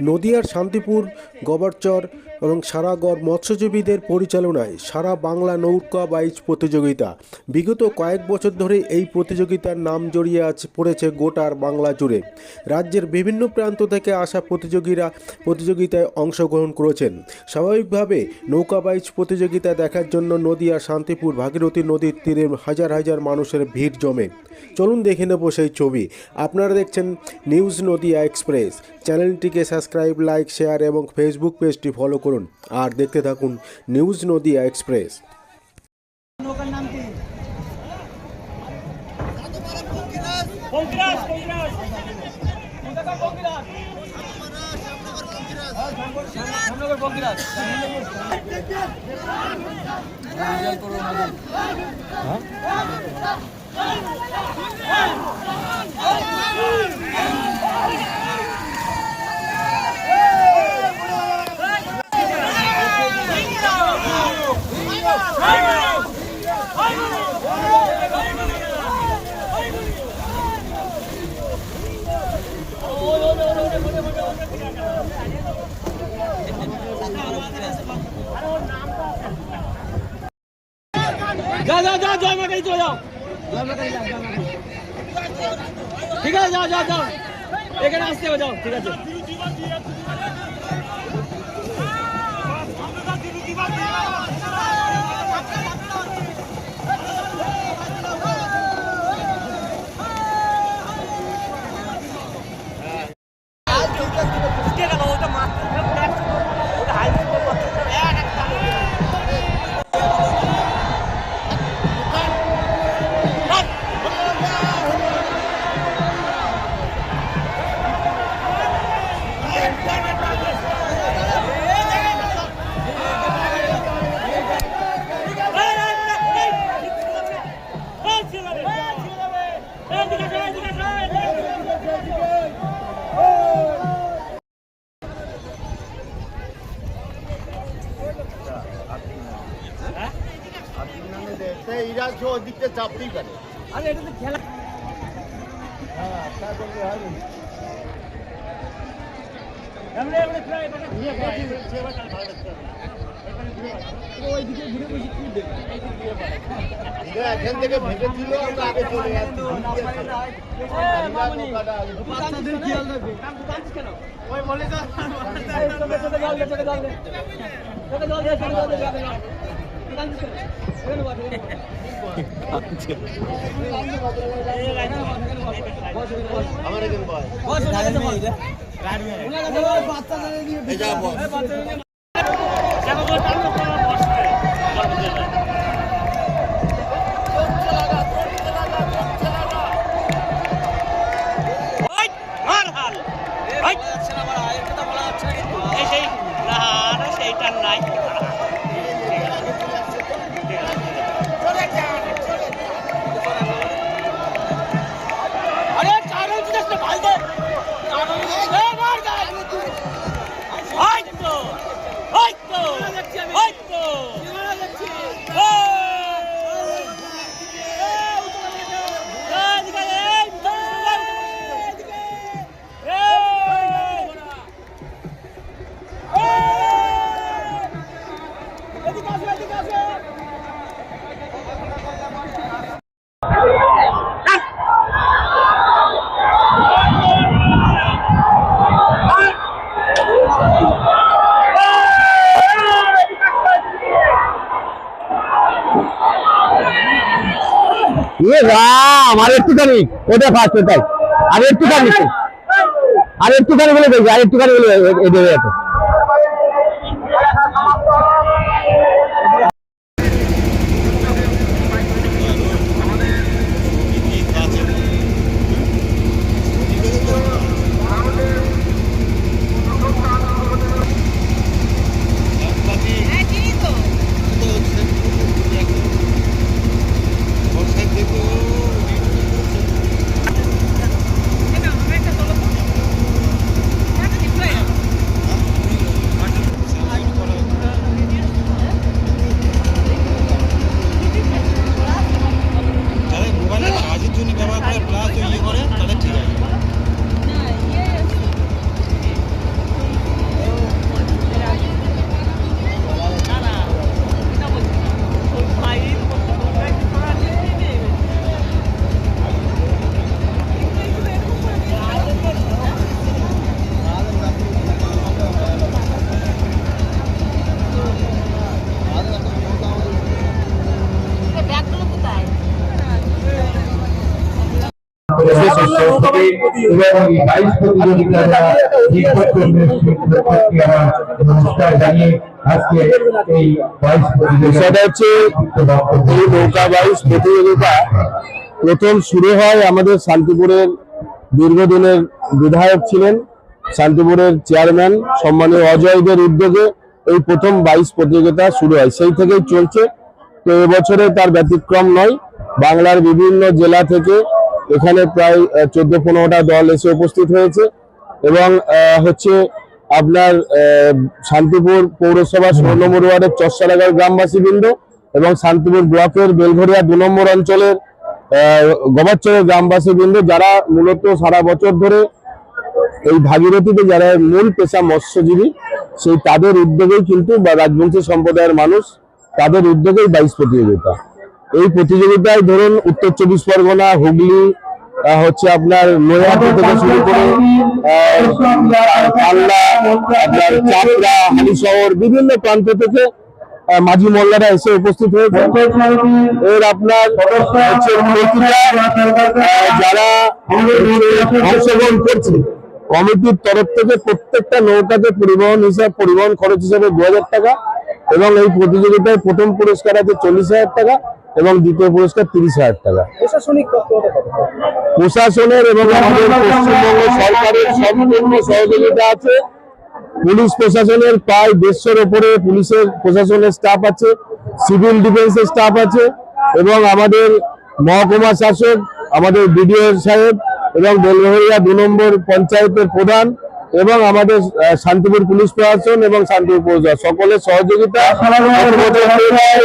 নদিয়ার শান্তিপুর, গবরচর এবং সারাগড় মৎস্যজীবীদের পরিচালনায় সারা বাংলা নৌকা বাইচ প্রতিযোগিতা। বিগত কয়েক বছর ধরে এই প্রতিযোগিতার নাম জড়িয়ে আছে, পড়েছে গোটার বাংলা জুড়ে। রাজ্যের বিভিন্ন প্রান্ত থেকে আসা প্রতিযোগীরা প্রতিযোগিতায় অংশগ্রহণ করেছেন। স্বাভাবিকভাবে নৌকা বাইচ প্রতিযোগিতা দেখার জন্য নদিয়া, শান্তিপুর, ভাগীরথী নদীর তীরে হাজার হাজার মানুষের ভিড় জমে। চলুন দেখে নেব সেই ছবি। আপনারা দেখছেন নিউজ নদিয়া এক্সপ্রেস। চ্যানেলটিকে সাবস্ক্রাইব লাইক শেয়ার এবং ফেসবুক পেজটি ফলো করুন আর দেখতে থাকুন নিউজ নদিয়া এক্সপ্রেস। চলে যাও। ঠিক আছে যাও যাও যাও। এখানে আসতে হবে যাও ঠিক আছে। এরা যে ওদিকটা চাপতেই পারে আরে এটা তো খেলা এমনি এমনি প্রায় এটা ঘুরে পায় সেবা কাল ভালো লাগছে ওইদিকে ঘুরে বসে কি দেখবে এরা এখান থেকে ভেবেছিল আমরা আগে চলে যাচ্ছি। বাচ্চাদের খেয়াল রাখবে। ওই বলে তো চলে চলে জল দে চলে আর একটুখানি ওটা ফার্স্ট একটুখানি আর একটুখানি বলে দেখি আর একটুখানি বলে এদের এত প্রথম শুরু হয় আমাদের শান্তিপুরের দীর্ঘদিনের বিধায়ক ছিলেন, শান্তিপুরের চেয়ারম্যান সম্মানীয় অজয়দের উদ্যোগে এই প্রথম বাইশ প্রতিযোগিতা শুরু হয়। সেই থেকেই চলছে। তো এবছরে তার ব্যতিক্রম নয়। বাংলার বিভিন্ন জেলা থেকে এখানে প্রায় চোদ্দ পনেরোটা দল এসে উপস্থিত হয়েছে এবং হচ্ছে আপনার শান্তিপুর পৌরসভা ষোলো নম্বর ওয়ার্ডের চরসালাগাঁও গ্রামবাসী বৃন্দ এবং শান্তিপুর ব্লকের বেলঘরিয়া দু নম্বর অঞ্চলের গবাচ্চরের গ্রামবাসী বৃন্দ যারা মূলত সারা বছর ধরে এই ভাগীরথীতে যারা মূল পেশা মৎস্যজীবী, সেই তাদের উদ্যোগেই কিন্তু বা রাজবংশী সম্প্রদায়ের মানুষ তাদের উদ্যোগেই বাইশ প্রতিযোগিতা। এই প্রতিযোগিতায় ধরুন উত্তর চব্বিশ পরগনা হুগলি হচ্ছে আপনার নৈহাটি থেকে শুরু করে আহ, আপনার চাপড়া হালিশহর বিভিন্ন প্রান্ত থেকে মাঝি মোল্লারা এসে উপস্থিত হয়েছে। এর আপনার যারা অংশগ্রহণ করছে। কমিটির তরফ থেকে প্রত্যেকটা নৌকাতে পরিবহন হিসাব পরিবহন খরচ হিসাবে দু হাজার টাকা এবং এই প্রতিযোগিতায় প্রথম পুরস্কার আছে চল্লিশ হাজার টাকা এবং দ্বিতীয় পুরস্কার তিরিশ হাজার টাকা। প্রশাসনের এবং আমাদের পশ্চিমবঙ্গ সরকারের সম্পূর্ণ সহযোগিতা আছে। পুলিশ প্রশাসনের প্রায় দেড়শোর ওপরে পুলিশের প্রশাসনের স্টাফ আছে সিভিল ডিফেন্সের স্টাফ আছে এবং আমাদের মহকুমা শাসক আমাদের বিডিও সাহেব এবং বেলঘরিয়া দু নম্বর পঞ্চায়েতের প্রধান এবং আমাদের শান্তিপুর পুলিশ প্রশাসন এবং শান্তিপুর পৌরসভা, সকলের সহযোগিতা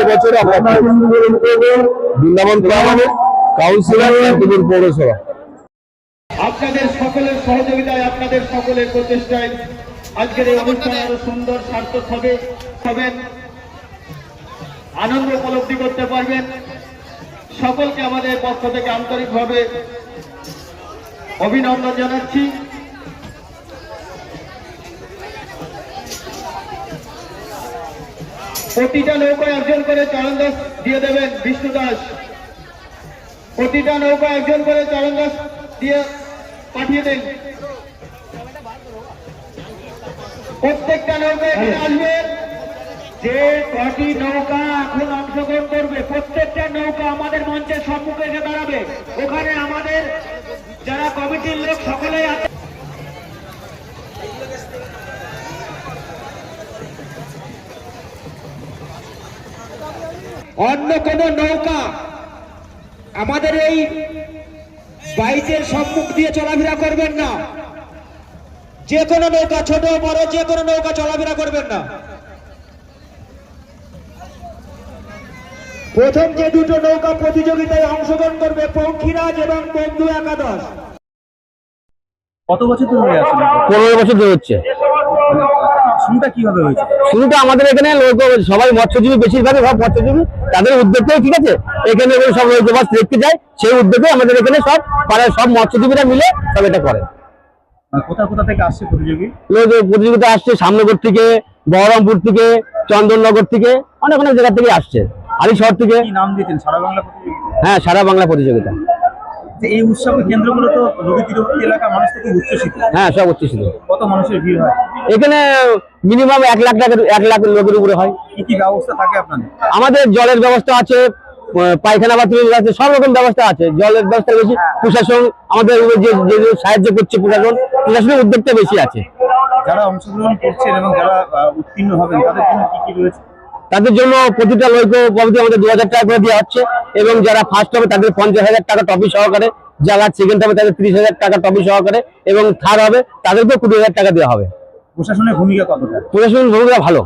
এবছর বৃন্দাবন কাউন্সিলর, শান্তিপুর পৌরসভা। আপনাদের সকলের সহযোগিতায়, আপনাদের সকলের প্রচেষ্টায় আজকের এই অনুষ্ঠান আরও সুন্দর, সার্থক হবে, হবেন। আনন্দ উপলব্ধি করতে পারবেন। সকলকে আমাদের পক্ষ থেকে আন্তরিকভাবে অভিনন্দন জানাচ্ছি। প্রতিটা নৌকায় একজন করে চরণ দাস দিয়ে দেবেন বিষ্ণু দাস। প্রতিটা নৌকা একজন করে চরণ দাস দিয়ে পাঠিয়ে দেন। প্রত্যেকটা নৌকা এখানে আসবে। যে কটি নৌকা এখন অংশগ্রহণ করবে প্রত্যেকটা নৌকা আমাদের মঞ্চের সম্মুখে এসে দাঁড়াবে। ওখানে আমাদের যারা কমিটির লোক সকলেই আছে অন্য কোন নৌকা আমাদের এই বাইকের সম্মুখ দিয়ে চলাফেরা করবেন না। যে কোনো নৌকা ছোট বড় যে কোনো নৌকা চলাফেরা করবেন না। প্রথম যে দুটো নৌকা প্রতিযোগিতায় অংশগ্রহণ করবে পঙ্খিরাজ এবং বন্ধু একাদশ। কত বছর ধরে পনেরো বছর ধরে হচ্ছে। শুরুটা কীভাবে হয়েছে? শুরুটা আমাদের এখানে লোক সবাই মৎস্যজীবী বেশিরভাগ সব মৎস্যজীবী তাদের উদ্যোগটাই ঠিক আছে? এখানে সব লোক মাছ দেখতে যায় সেই উদ্যোগে আমাদের এখানে সব পাড়ার সব মৎস্যজীবীরা মিলে সব এটা করে। মানে কোথা কোথা থেকে আসছে প্রতিযোগী? প্রতিযোগিতা আসছে সামনগর থেকে বহরমপুর থেকে চন্দননগর থেকে অনেক অনেক জায়গা থেকে আসছে। থেকে। নাম দিয়েছেন সারা বাংলা হ্যাঁ সারা বাংলা প্রতিযোগিতা। এই উৎসবকে কেন্দ্র করে তো নদী তীরবর্তী এলাকার মানুষ থেকে হ্যাঁ সব উচ্ছ্বসিত কত মানুষের ভিড় হয়? এখানে মিনিমাম এক লাখ টাকার এক লাখ লোকের উপরে হয়। কি কি ব্যবস্থা থাকে আপনাদের? আমাদের জলের ব্যবস্থা আছে পায়খানা বাথরুমের আছে সব রকম ব্যবস্থা আছে। জলের ব্যবস্থা বেশি প্রশাসন আমাদের যে যে সাহায্য করছে প্রশাসন প্রশাসনের উদ্যোগটা বেশি আছে। যারা অংশগ্রহণ করছেন এবং যারা উত্তীর্ণ হবেন তাদের জন্য কি কি রয়েছে? তাদের জন্য প্রতিটা লোক কমিটি আমাদের দু হাজার টাকা করে দেওয়া হচ্ছে এবং যারা ফার্স্ট হবে তাদের পঞ্চাশ হাজার টাকা টপি সহকারে যারা সেকেন্ড হবে তাদের ত্রিশ হাজার টাকা টপি সহকারে এবং থার্ড হবে তাদেরকেও কুড়ি হাজার টাকা দেওয়া হবে। প্রশাসনের ভূমিকা কতটা? প্রশাসনের ভূমিকা ভালো।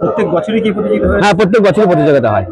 প্রত্যেক বছরই কি প্রতিযোগিতা হয়? হ্যাঁ প্রত্যেক বছর প্রতিযোগিতা হয়।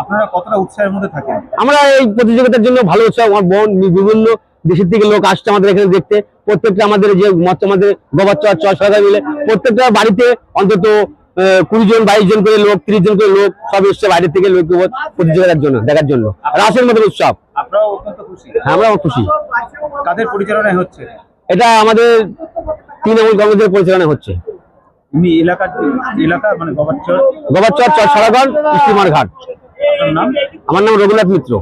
আপনারা কতটা উৎসাহের মধ্যে থাকেন? আমরা এই প্রতিযোগিতার জন্য ভালো উৎসাহ আমার বোন বিভিন্ন দেশের থেকে লোক আসছে আমাদের এখানে দেখতে। প্রত্যেকটা আমাদের যে মত আমাদের গোবাচ্চর চর সরকার মিলে প্রত্যেকটা বাড়িতে অন্তত কুড়ি জন বাইশ জন করে লোক ত্রিশ জন করে লোক সব এসছে বাইরে থেকে লোক প্রতিযোগিতার জন্য দেখার জন্য। রাসের মধ্যে উৎসব। হ্যাঁ, আমরাও খুশি। কাদের পরিচালনায় হচ্ছে? এটা আমাদের তৃণমূল কংগ্রেসের পরিচালনা হচ্ছে। মানে চর সরাগড় ঘাট। আমার নাম রঘুনাথ মিত্র।